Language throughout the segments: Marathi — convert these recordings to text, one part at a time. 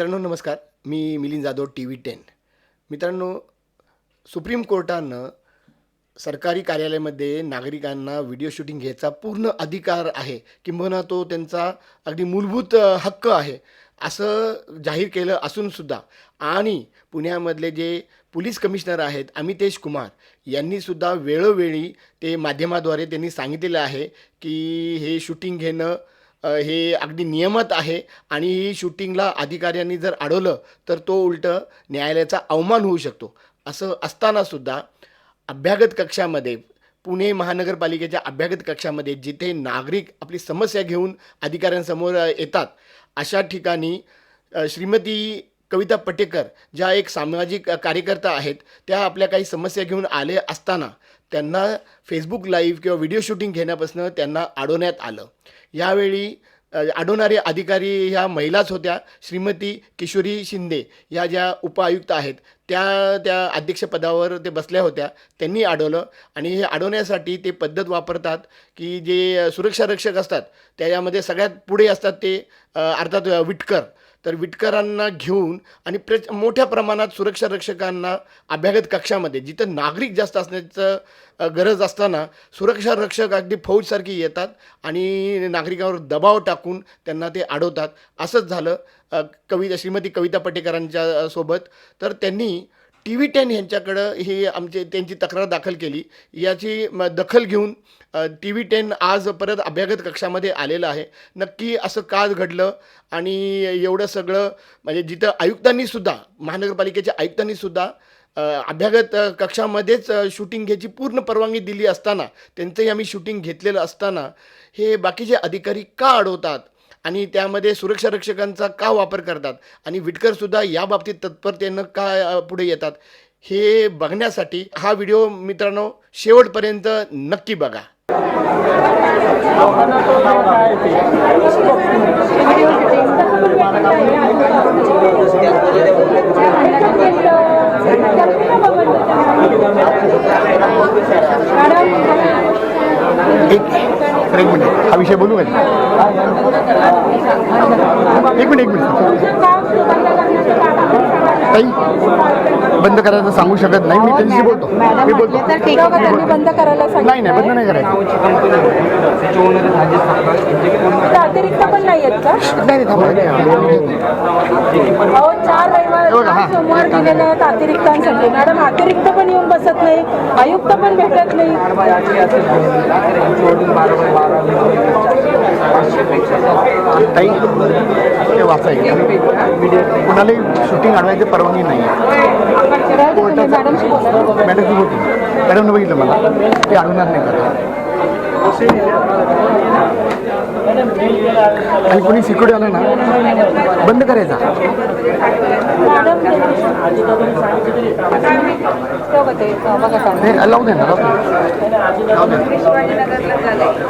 मित्रांनो नमस्कार. मी Milind Jadhav T V ten. मित्रांनो सुप्रीम कोर्टानं सरकारी कार्यालयामध्ये नागरिकांना व्हिडिओ शूटिंग घ्यायचा पूर्ण अधिकार आहे. किंबहुना तो त्यांचा अगदी मूलभूत हक्क आहे. असं जाहीर केलं असूनसुद्धा आणि पुण्यामधले जे पोलीस कमिशनर आहेत अमितेश कुमार यांनीसुद्धा वेळोवेळी ते माध्यमाद्वारे त्यांनी सांगितलेलं आहे की हे शूटिंग घेणं हे अगदी नियमात आहे आणि ही शूटिंगला अधिकाऱ्यांनी जर अडवलं तर तो उलटं न्यायालयाचा अवमान होऊ शकतो. असं असतानासुद्धा अभ्यागत कक्षामध्ये पुणे महानगरपालिकेच्या अभ्यागत कक्षामध्ये जिथे नागरिक आपली समस्या घेऊन अधिकाऱ्यांसमोर येतात अशा ठिकाणी श्रीमती कविता पटेकर ज्या एक सामाजिक कार्यकर्ता आहेत त्या आपल्या काही समस्या घेऊन आले असताना त्यांना फेसबुक लाईव्ह किंवा व्हिडिओ शूटिंग घेण्यापासून त्यांना अडवण्यात आलं. यावेळी अडवणारे अधिकारी ह्या महिलाच होत्या श्रीमती किशोरी शिंदे या ज्या उपायुक्त आहेत त्या त्या अध्यक्षपदावर ते बसल्या होत्या त्यांनी अडवलं आणि हे अडवण्यासाठी ते पद्धत वापरतात की जे सुरक्षा रक्षक असतात त्याच्यामध्ये सगळ्यात पुढे असतात ते अर्थात विटकर. तर विटकरांना घेऊन आणि प्र मोठ्या प्रमाणात सुरक्षा रक्षकांना अभ्यागत कक्षामध्ये जिथं नागरिक जास्त असण्याचं गरज असताना सुरक्षा रक्षक अगदी फौजसारखी येतात आणि नागरिकांवर दबाव टाकून त्यांना ते अडवतात. असंच झालं कविता श्रीमती कविता पटेकरांच्या सोबत. तर त्यांनी टी व्ही टेन यांच्याकडं ही आमचे त्यांची तक्रार दाखल केली. याची म दखल घेऊन टी व्ही टेन आज परत अभ्यागत कक्षामध्ये आलेलं आहे. नक्की असं का घडलं? आणि एवढं सगळं म्हणजे जिथं आयुक्तांनीसुद्धा महानगरपालिकेच्या आयुक्तांनीसुद्धा अभ्यागत कक्षामध्येच शूटिंग घ्यायची पूर्ण परवानगी दिली असताना त्यांचंही आम्ही शूटिंग घेतलेलं असताना हे बाकीचे अधिकारी का अडवतात? आणि त्यामध्ये सुरक्षा रक्षकांचा का वापर करतात? आणि विटकरसुद्धा या बाबतीत तत्परतेनं का पुढे येतात? हे बघण्यासाठी हा व्हिडिओ मित्रांनो शेवटपर्यंत नक्की बघा. एक मिनिट. हा विषय बोलू का? एक मिनिट एक मिनिट. ताई बंद करायचं सांगू शकत नाही मी त्यांच्याशी बोलतो. मी बोलतो. बंद करायला नाही नाही बंद नाही करायचं. अतिरिक्त पण नाही आहेत का? नाही सोमवार दिलेले आहेत अतिरिक्तांसाठी. मॅडम अतिरिक्त पण येऊन बसत नाही आयुक्त पण भेटत नाही. ताई ते वाचायचं कुणालाही शूटिंग अडवायची परवानगी नाही. मॅडमची होती मॅडमनं बघितलं मला. ते अडवणार नाही आणि कोणी सिक्युरिटी आलं ना बंद करायचा. लावू दे. ना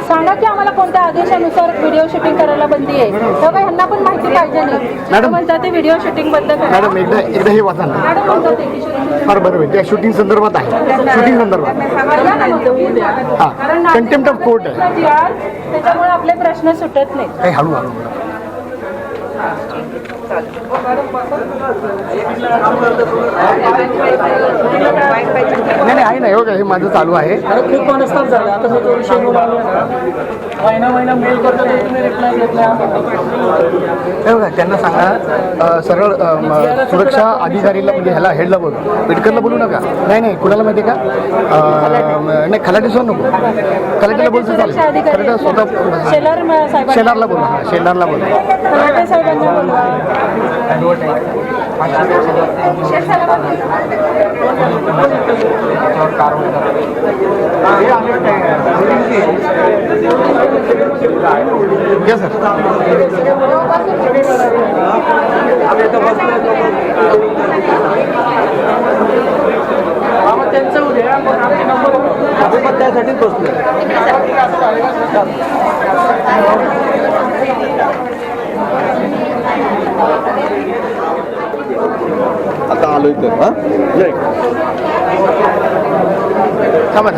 सांगा की आम्हाला कोणत्या आदेशानुसार व्हिडिओ शूटिंग करायला बंदी आहे? तेव्हा ह्यांना पण माहिती पाहिजे नाही. मॅडम. म्हणतात ते व्हिडिओ शूटिंग बंद करा. मॅडम एकदा एकदा हे वाचा ना. मॅडम म्हणतात. फार बरोबर आहे. त्या शूटिंग संदर्भात आहे. शूटिंग संदर्भात. हां. कंटेम्प्ट ऑफ कोर्ट आहे. त्याच्यामुळे आपले प्रश्न सुटत नाहीत काही हळू हळू नाही नाही आहे ना हो हे माझं चालू आहे. अरे खूप मनस्ताप झाला. आता तो विषय महिना महिना मेल करतो तुम्ही रिप्लाय हे बघा त्यांना सांगा सरळ सुरक्षा अधिकारीला म्हणजे ह्याला हेडला बोल. पिटकरला बोलू नका. नाही नाही कुणाला माहिती आहे का? नाही खलाटे सोड नको. खलाटेला बोलतो चालेल. खलाटे स्वतः शेलारला बोला. हां शेलारला बोला. खलाटे साहेबांना घ्या सर त्यांचं उद्या पण पण त्यासाठीच बसलो आता आलोय तर हा? जय थांबा.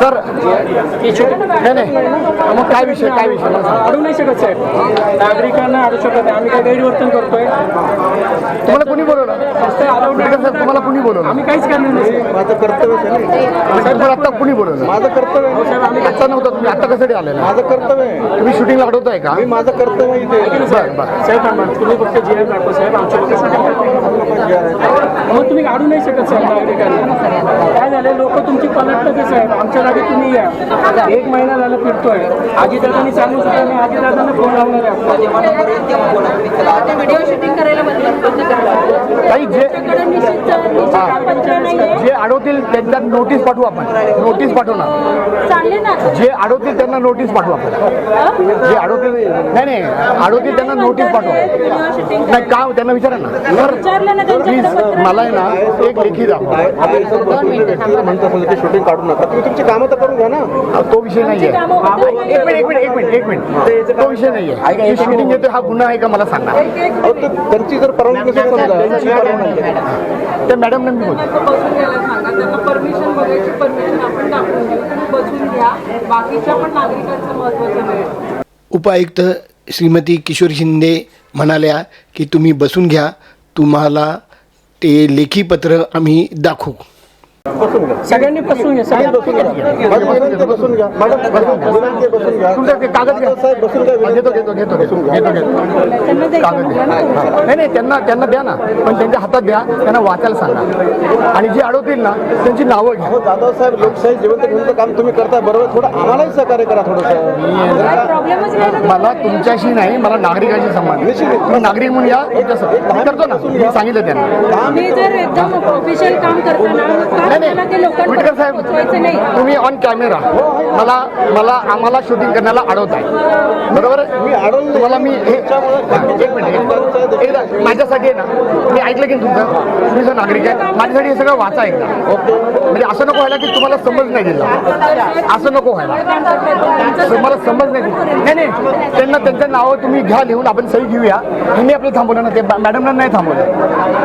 सर ही. नाही नाही. मग काय विषय काय विषय. अडू नाही शकत साहेब. नागरिकांना अडू शकत नाही. आम्ही काय गैरवर्तन करतोय? तुम्हाला कोणी बोलवलं. साहेब तुम्हाला कोणी बोलवलं? आम्ही काहीच करणार नाही. माझं कर्तव्य तुम्हाला आता कोणी बोलवलं? माझं कर्तव्य आहे. साहेब आम्ही आता नव्हतं तुम्ही आता कसं आलेला? माझं कर्तव्य आहे. तुम्ही शूटिंग अडवताय का? मी माझं कर्तव्य इथे. बरं बरं. साहेब. तुम्ही फक्त जी आर साहेब. आमच्या फक्त मग तुम्ही काढू नाही शकत साहेब नागरिकांना काय झालं लोक तुमची पलटतात आहे साहेब? आमच्या जागी तुम्ही या. एक महिना झाला फिरतोय आजी दादांनी चालू सुद्धा मी आजी दादांना फोन लावणार आहे. व्हिडिओ शूटिंग करायला काही जे जे अडवतील त्यांना नोटीस पाठवू आपण नोटीस पाठवू ना जे अडवतील त्यांना नोटीस पाठवू आपण हं? जे अडवतील नाही नाही अडवतील त्यांना नोटीस पाठवू नाही का त्यांना विचारा ना सर विचारलं ना प्लीज मला आहे ना एक लेखी दाखवा म्हणत शूटिंग काढू नका तुम्ही तुमची कामं तर करून घ्या ना तो विषय नाही. एक मिनिट एक मिनिट एक मिनिट एक मिनिट. तो विषय नाहीये. शूटिंग येतो हा गुन्हा आहे का मला सांगा. त्यांची जर परवानगी नसेल समजा त्या मॅडमने मी बोलतो बसून घ्यायला सांगा. त्यांना परमिशन बघायची परमिशन आपण दाखवून देऊ. तुम्ही बसून घ्या. बाकीच्या पण नागरिकांचं महत्वाचं वेळ उपायुक्त श्रीमती किशोर शिंदे म्हणाल्या की तुम्ही बसून घ्या. तुम्हाला ते लेखी पत्र आम्ही दाखवू. बसून घ्या सगळ्यांनी बसून घ्या. सगळ्यांनी बसून घ्या. बसून मॅडम बसून तुमचं कागद घ्या. साहेब बसून घ्या घेतो घेतो घेतो घेतो घेतो घेतो. त्यांना कागद ना नाही नाही त्यांना त्यांना द्या ना. पण त्यांच्या हातात द्या. त्यांना वाचायला सांगा. आणि जे अडवतील ना त्यांची नावं घ्या. अहो दादा साहेब लोकशाही जिवंत काम तुम्ही करताय बरोबर. थोडं आम्हालाही सहकार्य करा थोडंसं. ना मला तुमच्याशी नाही मला नागरिकाशी संबंध मी नागरिक म्हणून या करतो ना. मी सांगितलं त्यांना. काम करताना मग विटकर साहेब तुम्ही ऑन कॅमेरा मला मला आम्हाला शूटिंग करण्याला अडवताय बरोबर? आहे? मी अडवलं तुम्हाला मी हे एक मिनिट एक मिनिट. एकदा माझ्यासाठी आहे ना मी ऐकलं की तुमचं? तुम्ही जो नागरिक आहे माझ्यासाठी हे सगळं वाचा एकदा. म्हणजे असं नको व्हायला की तुम्हाला समज नाही दिला. असं नको व्हायला. तुम्हाला समज नाही दिली. नाही नाही. त्यांना त्यांचं नावं तुम्ही घ्या लिहून आपण सही घेऊया. त्यांनी आपलं थांबवलं ना ते मॅडमला नाही थांबवलं.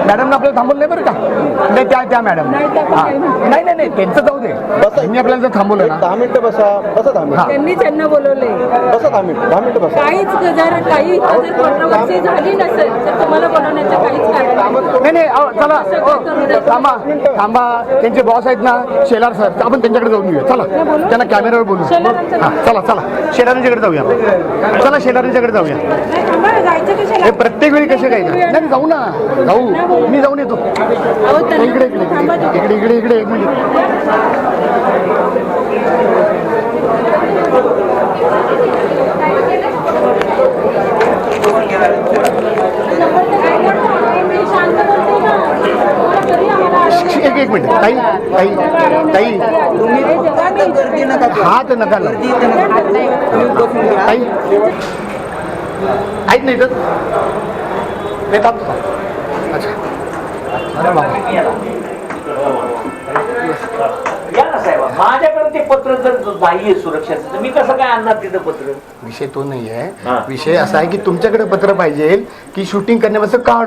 मॅडमनं आपल्याला थांबवलं नाही बरं का? नाही त्या त्या मॅडम नाही नाही नाही त्यांचं जाऊ दे. त्यांनी आपल्याला जर थांबवलं ना. दहा मिनिटं बसा बसा दहा मिनिटं. त्यांनी त्यांना बोलवले बसा दहा मिनिटं दहा मिनिटं बसा. काहीच जर काही कॉन्ट्रोवर्सी झाली नसेल तर तुम्हाला बनवण्याचं काहीच कारण नाही. नाही अहो, चला अहो, थांबा थांबा. त्यांचे बॉस आहेत ना शेलार सर आपण त्यांच्याकडे जाऊन घेऊया चला त्यांना कॅमेऱ्यावर बोलू. हा चला चला. शेलारांच्याकडे जाऊया चला शेलारांच्याकडे जाऊया. नाही, थांबा, जायचं कशाला हे प्रत्येक वेळी कसे काय? नाही नाही, जाऊ ना. जाऊ. मी जाऊन येतो. अहो, त्यांना इकडे इकडे. थांबा इकडे इकडे इकडे. इकडे एक म्हणजे. एक एक मिनिट. ताई ताई ताई. हात नका ताई. ऐक नाही तर अच्छा. अरे बाबा या ना साहेब माझ्याकडे ते पत्र जर बाह्य सुरक्षाचं तर मी कसं काय आणणार तिथं पत्र? विषय तो नाही आहे. हा. विषय असा आहे की तुमच्याकडे पत्र पाहिजे की शूटिंग करण्यापासून का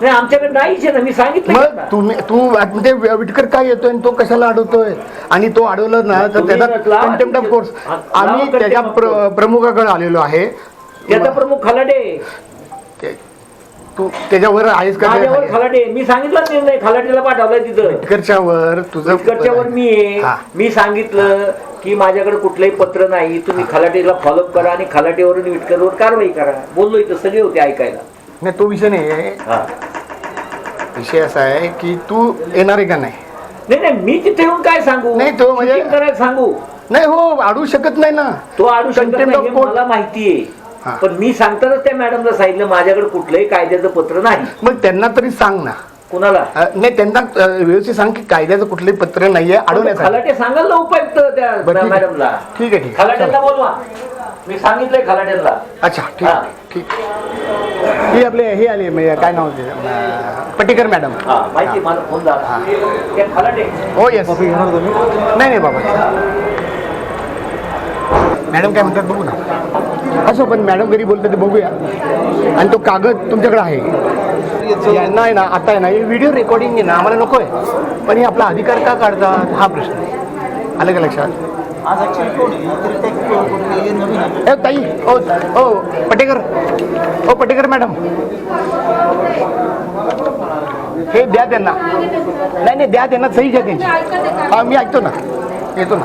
नाही आमच्याकडे नाहीच आहे ना मी सांगितलं मग ना. तुम्ही तू म्हणजे विटकर काय येतोय आणि तो कशाला अडवतोय? आणि तो अडवलं ना तर तुम्ही त्याचा म्हटला- कंटेम्प्ट ऑफ कोर्स हा, आम्ही त्याच्या contempt of प्र- court. प्रमुखाकडे आलेलो आहे. त्याचा प्रमुख खलाडे. तू त्याच्यावर आहेस का माझ्यावर ते? खलाडे मी सांगितलं निर्णय खलाटेला पाठवलाय तिथं. विटकरच्या वर तुझं इकडच्यावर मी आहे. हा. मी सांगितलं की माझ्याकडे कुठलंही पत्र नाही. तुम्ही खलाटेला फॉलोअप करा आणि खलाटेवरून विटकरवर कारवाई करा. बोललो इथं सगळे होते ऐकायला. नाही तो विषय नाही आहे हा. विषय असा आहे की तू येणार आहे का नाही? नाही नाही मी तिथे येऊन काय सांगू? नाही, तो म्हणजे- करायला सांगू. नाही हो अडवू शकत नाही ना. तो आडू शकत Contempt नाही हे court. मला माहिती. आहे पण मी सांगतानाच त्या मॅडमला सांगितलं माझ्याकडे कुठलंही कायद्याचं पत्र नाही. मग त्यांना तरी सांग ना. कुणाला? नाही त्यांना व्यवस्थित सांग की कायद्याचं कुठलंही पत्र नाहीये अडवण्यासाठी खलाटे सांगाल ना उपायुक्त त्या. मॅडमला ठीक आहे. ठीक आहे खलाट्यांना बोलवा. मी सांगितलंय खलाट्यांना. अच्छा ठीक हा. ठीक ही आपले हे आले म्हणजे काय नाव पटीकर मॅडम हा माहिती आहे, मला फोन झाला. त्या खलाटे. हो येस नाही नाही बाबा. मॅडम काय म्हणतात बघू ना. असो पण मॅडम घरी बोलतात ते बघूया. आणि तो कागद तुमच्याकडे आहे. यांना आहे ना आता आहे ना हे व्हिडिओ रेकॉर्डिंग आहे ना आम्हाला नको आहे पण हे आपला अधिकार का काढतात? हा प्रश्न. आहे आलं का लक्षात? ए ताई ओ ओ पटेकर. ओ पटेकर मॅडम. हे द्या त्यांना. नाही नाही द्या त्यांना सही घ्या त्यांची. हा मी ऐकतो ना. येतो ना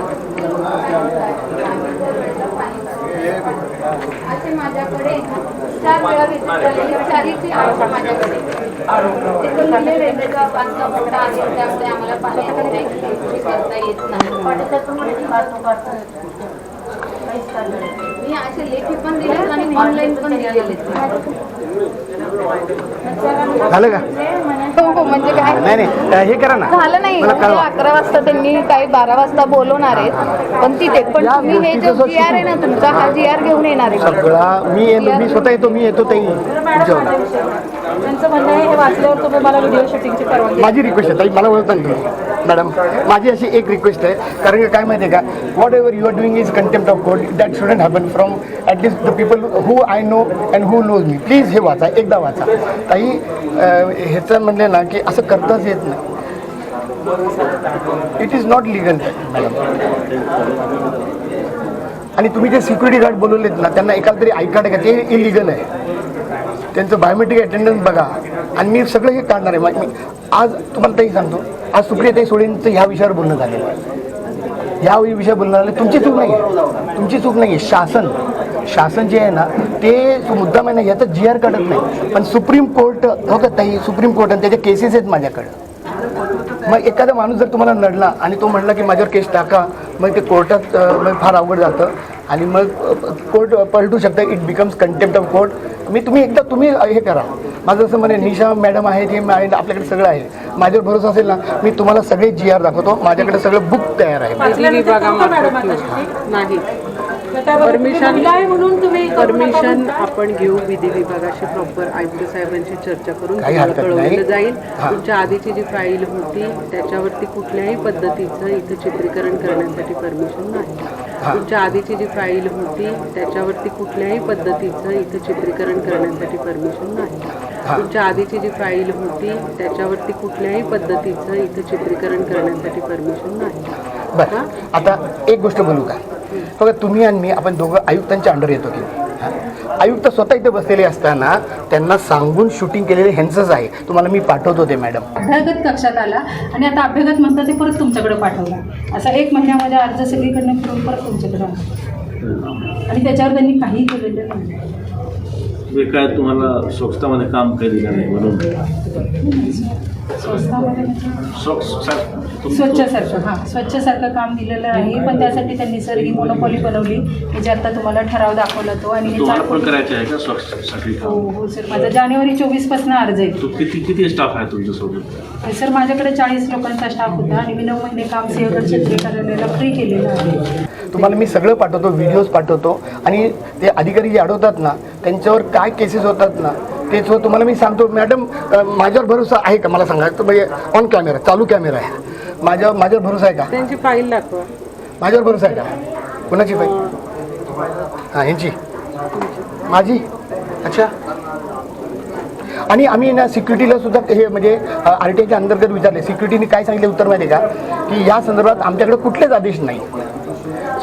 असे माझ्याकडे चार वेळा झाली. चारीची आहे माझ्याकडे ते पण म्हणजे वेगवेगळा बांधकाम मोठा आहे त्यामुळे आम्हाला करता येत नाही. मी असे लेखी पण दिले आणि ऑनलाईन पण दिलेले झालं का? हो म्हणजे काय? नाही नाही अ, हे करा ना. झालं नाही मला म्हणजे कळवा अकरा वाजता त्यांनी काही बारा वाजता बोलवणार आहेत. पण तिथे पण तुम्ही हे जो आर आहे ना तुमचा हा जी आर घेऊन येणार आहे. सगळा मी येतो मी स्वतः येतो मी येतो ताई तुमच्यावर त्यांचं म्हणणं आहे हे वाचल्यावर तुम्ही मला व्हिडिओ शूटिंगची परवानगी माझी रिक्वेस्ट आहे ताई मला ओळखता तुम्ही. मॅडम माझी अशी एक रिक्वेस्ट आहे. कारण काय माहिती आहे का whatever you are doing is contempt of court that shouldn't happen from at least the people who I know and who knows me please हे वाचा एकदा वाचा. ताई ह्याचं म्हणले ना की असं करताच येत नाही. It is not legal madam आणि तुम्ही जे सिक्युरिटी गार्ड बोलवलेत ना त्यांना एखाद तरी आय का ते इलिगल आहे. त्यांचं बायोमेट्रिक अटेंडन्स बघा. आणि मी सगळं हे काढणार आहे. मग मी आज तुम्हाला ताई सांगतो. आज सुप्रियाताई सोडेंचं ह्या विषयावर बोलणं झालेलं आहे. ह्या विषयावर बोलणं झालं तुमची चूक नाही आहे तुमची चूक नाही आहे शासन शासन जे आहे ना ते मुद्दाम आहे ना याचं जी आर काढत नाही. पण सुप्रीम कोर्ट हो का ताई? सुप्रीम कोर्ट आणि त्याचे केसेस आहेत माझ्याकडं. मग एखादा माणूस जर तुम्हाला नडला आणि तो म्हणला की माझ्यावर केस टाका मग ते कोर्टात मग फार अवघड जातं. आणि मग कोर्ट पलटू शकतं. It becomes contempt of court मी तुम्ही एकदा तुम्ही हे करा. माझं असं म्हणे निशा मॅडम आहेत हे आहे आपल्याकडे सगळं आहे. माझ्यावर भरोसा असेल ना मी तुम्हाला सगळे जी आर दाखवतो. माझ्याकडे सगळं बुक तयार आहे. नाही. परमिशन म्हणून तुम्ही परमिशन आपण घेऊ विधी विभागाशी प्रॉपर आयुक्त साहेबांशी चर्चा करून. कळवलं जाईल. तुमच्या आधीची जी फाईल होती त्याच्यावरती कुठल्याही पद्धतीचं इथं चित्रीकरण करण्यासाठी परमिशन नाही. तुमच्या आधीची जी फाईल होती त्याच्यावरती कुठल्याही पद्धतीचं इथं चित्रीकरण करण्यासाठी परमिशन नाही. तुमच्या आधीची जी फाईल होती त्याच्यावरती कुठल्याही पद्धतीचं इथं चित्रीकरण करण्यासाठी परमिशन नाही. बरं. आता एक गोष्ट बोलू का? बघा तुम्ही आणि मी आपण दोघं आयुक्तांच्या अंडर येतो की? आयुक्त स्वतः इथे बसलेले असताना त्यांना सांगून शूटिंग केलेले ह्यांचंच आहे. तुम्हाला मी पाठवतो ते मॅडम अभ्यागत कक्षात आला आणि आता अभ्यागत म्हणतात ते परत तुमच्याकडे पाठवला. असा एक महिन्यामध्ये अर्ज सगळीकडनं फिरून परत तुमच्याकडे आणि त्याच्यावर त्यांनी काही केलेलं नाही. जे काय तुम्हाला स्वच्छतामध्ये काम केलेलं नाही म्हणून? स्वस्तामध्ये स्वच्छसारखं हां स्वच्छसारखं काम दिलेलं आहे पण त्यासाठी त्यांनी सर ही मोनोपॉली बनवली की जे आता तुम्हाला ठराव दाखवला तो आणि हे तुम्हाला पण चार- करायचे आहे का स्वच्छसाठी हो काम? हो सर माझा जानेवारी चोवीसपासून अर्ज आहे. तो किती किती स्टाफ आहे तुमच्यासोबत? आणि सर माझ्याकडे चाळीस लोकांचा स्टाफ होता आणि मी नऊ महिने काम सिंहगड क्षेत्रीकरणाला फ्री केलेलं आहे. तुम्हाला मी सगळं पाठवतो व्हिडिओज पाठवतो आणि ते अधिकारी जे अडवतात ना त्यांच्यावर काय केसेस होतात ना तेच हो तुम्हाला मी सांगतो. मॅडम अ, माझ्यावर भरोसा आहे का? मला सांगा. तर म्हणजे ऑन कॅमेरा चालू कॅमेरा आहे. माझ्या माझ्यावर भरोसा आहे का? त्यांची फाईल दाखवा. माझ्यावर भरोसा आहे का? कोणाची पाहिजे हां. यांची. माझी? अच्छा. आणि आम्ही ना सिक्युरिटीला सुद्धा हे म्हणजे आर टी आयच्या अंतर्गत विचारले. सिक्युरिटीने काय सांगितले उत्तर माहिती का? की या संदर्भात आमच्याकडे कुठलेच आदेश नाही.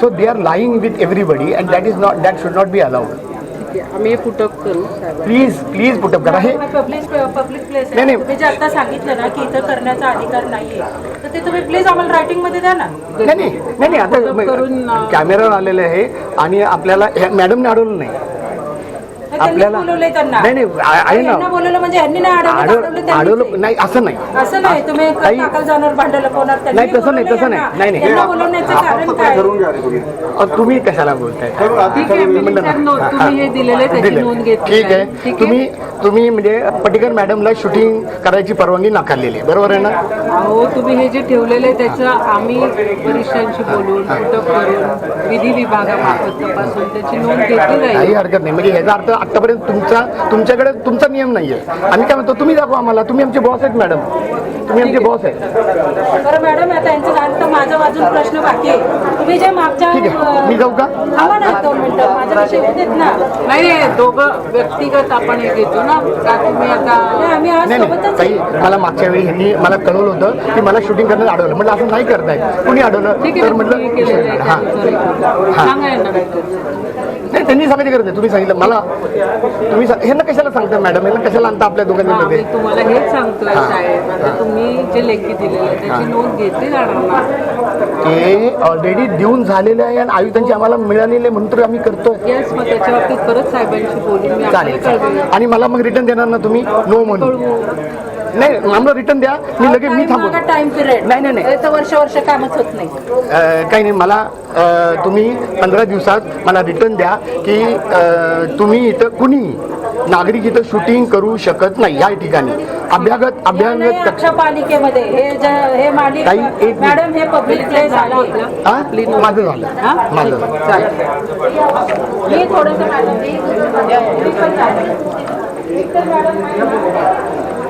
So they are lying with everybody and that is not that should not be allowed आहे. आम्ही पुटअप करू. प्लीज प्लीज पुटअप करा. हे पब्लिक पब्लिक प्लेस नाही, नाही. तुम्ही जे आता सांगितलं ना की इथं करण्याचा अधिकार नाहीये तर ते तुम्ही प्लीज आम्हाला रायटिंगमध्ये द्या ना. नाही नाही नाही नाही आता कॅमेरावर आलेले आहे आणि आपल्याला हे- मॅडमने अडवलं नाही. आपल्याला बोलवलंय त्यांना नाही नाही आ- आहे ना यांना बोलवलं म्हणजे यांनी नाही अडवलं, अडव अडवलं त्यांनीच अडवलं आहे. नाही असं नाही असं नाही तुम्ही ताई- दाखल जाणार भांडवलं कोणार त्यांनी नाही, तसं नाही, बोलवलं तसं नाही. यांना. नाही, नाही. यांना बोलवण्याचं कारण काय ठरवून घ्या रे तुम्ही. अ, तुम्ही कशाला बोलताय ठीक आहे मी हा, तुम्ही हे दिलेलं आहे त्याची दिलंय. नोंद घेतली ठीक आहे. तुम्ही तुम्ही म्हणजे पटेकर मॅडमला शूटिंग करायची परवानगी नाकारलेली आहे बरोबर आहे ना अहो तुम्ही हे जे ठेवलेलं आहे त्याचं आम्ही वरिष्ठांशी बोलून करून विधी विभागामार्फत तपासून त्याची नोंद घेतली काही जाईल हरकत नाही म्हणजे ह्याचा अर्थ आतापर्यंत तुमचा तुमच्याकडे तुमचा नियम नाहीये. आम्ही काय म्हणतो तुम्ही दाखवा आम्हाला तुम्ही आमचे बॉस आहेत मॅडम तुम्ही आमचे बॉस आहे बरं मॅडम आता यांचं माझा अजून प्रश्न बाकी आहे. तुम्ही जे मागच्या ठीक आहे. मी जाऊ का? थांबा ना दोन मिनिटं. माझा विषय होऊ देत ना. नाही नाही दोघं व्यक्तिगत आपण हे घेतो ना. का तुम्ही आता नाही, आम्ही आज नाही नाही. सोबतच ताई मला मागच्या वेळी ह्यांनी मला कळवलं होतं की मला शूटिंग करण्यात अडवलं म्हटलं असं नाही करताय. कुणी अडवलं ठीक तर आहे आहे. म्हटलं हां. हां. नाही त्यांनी सांगायची गरज आहे तुम्ही सांगितलं. मला तुम्ही सांग- ह्यांना कशाला सांगता मॅडम? ह्यांना कशाला आणता आपल्या हा, दोघांमध्ये तुम्हाला हेच सांगतोय साहेब. आता तुम्ही जे लेखी दिलेलं आहे त्याची नोंद घेतली जाणार ना? ते ऑलरेडी देऊन झालेले आहे आणि आयुक्तांची आम्हाला मिळालेले म्हणून तर आम्ही करतोय. येस मग त्याच्यावरती परत साहेबांशी बोलून मी चालेल आपल्याला चालेल. कळवेन. आणि मला मग रिटर्न देणार ना तुम्ही? नो म्हणून. नाही आम्हाला रिटर्न द्या. मी लगेच मी थांबवतो. टाइम पिरियड नाही, नाही, नाही. वर्ष वर्ष कामच होत नाही. अ, काही नाही मला अ, तुम्ही पंधरा दिवसात मला रिटर्न द्या की अ, तुम्ही इथं कुणी नागरिक इथं शूटिंग करू शकत नाही या ठिकाणी. अभ्यागत नाही, अभ्यागत पालिकेमध्ये. हे जे- हे मालिक ताई, एक मिनिट. मॅडम हे पब्लिक प्लेस आहे. हा? माझं झालं. माझं झालं. मी थोडंसं मॅडम मी पण चालेल.